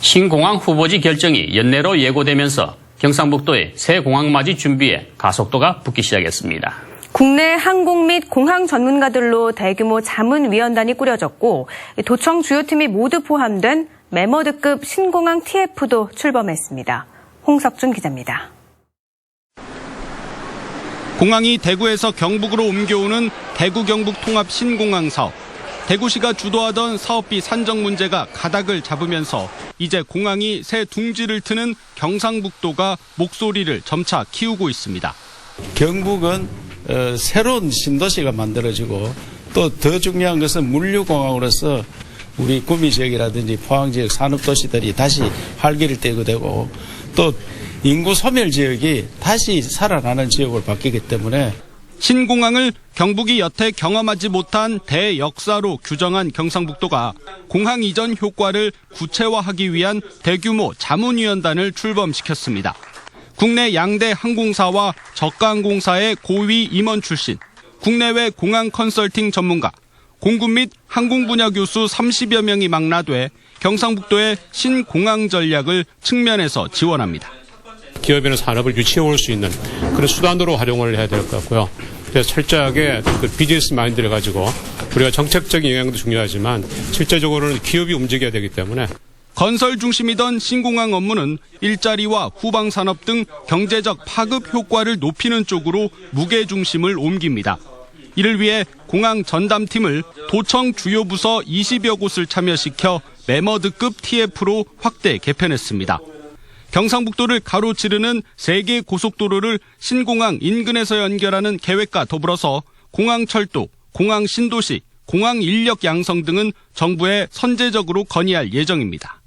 신공항 후보지 결정이 연내로 예고되면서 경상북도의 새 공항 맞이 준비에 가속도가 붙기 시작했습니다. 국내 항공 및 공항 전문가들로 대규모 자문위원단이 꾸려졌고 도청 주요팀이 모두 포함된 메머드급 신공항 TF도 출범했습니다. 홍석준 기자입니다. 공항이 대구에서 경북으로 옮겨오는 대구 경북 통합 신공항 사업. 대구시가 주도하던 사업비 산정 문제가 가닥을 잡으면서 이제 공항이 새 둥지를 트는 경상북도가 목소리를 점차 키우고 있습니다. 경북은 어, 새로운 신도시가 만들어지고 또 더 중요한 것은 물류공항으로서 우리 구미 지역이라든지 포항 지역 산업 도시들이 다시 활기를 떼고 되고 또 인구 소멸 지역이 다시 살아나는 지역으로 바뀌기 때문에 신공항을 경북이 여태 경험하지 못한 대역사로 규정한 경상북도가 공항 이전 효과를 구체화하기 위한 대규모 자문위원단을 출범시켰습니다. 국내 양대 항공사와 저가항공사의 고위 임원 출신, 국내외 공항 컨설팅 전문가, 공군 및 항공 분야 교수 30여 명이 망라돼 경상북도의 신공항 전략을 측면에서 지원합니다. 기업이나 산업을 유치해 올 수 있는 그런 수단으로 활용을 해야 될 것 같고요. 그래서 철저하게 그 비즈니스 마인드를 가지고 우리가 정책적인 영향도 중요하지만 실제적으로는 기업이 움직여야 되기 때문에 건설 중심이던 신공항 업무는 일자리와 후방 산업 등 경제적 파급 효과를 높이는 쪽으로 무게 중심을 옮깁니다. 이를 위해 공항 전담팀을 도청 주요 부서 20여 곳을 참여시켜 메머드급 TF로 확대 개편했습니다. 경상북도를 가로지르는 세개 고속도로를 신공항 인근에서 연결하는 계획과 더불어서 공항 철도, 공항 신도시, 공항 인력 양성 등은 정부에 선제적으로 건의할 예정입니다.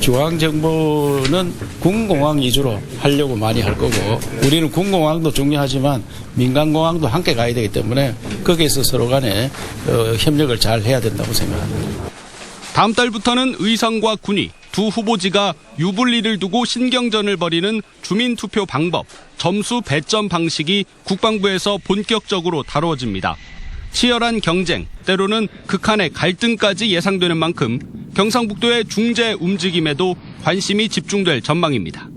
중앙 정부는 군공항 위주로 하려고 많이 할 거고 우리는 군공항도 중요하지만 민간공항도 함께 가야 되기 때문에 거기에서 서로 간에 어, 협력을 잘 해야 된다고 생각합니다. 다음 달부터는 의성과 군위 두 후보지가 유불리를 두고 신경전을 벌이는 주민 투표 방법, 점수 배점 방식이 국방부에서 본격적으로 다루어집니다. 치열한 경쟁, 때로는 극한의 갈등까지 예상되는 만큼 경상북도의 중재 움직임에도 관심이 집중될 전망입니다.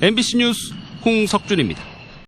MBC 뉴스 홍석준입니다.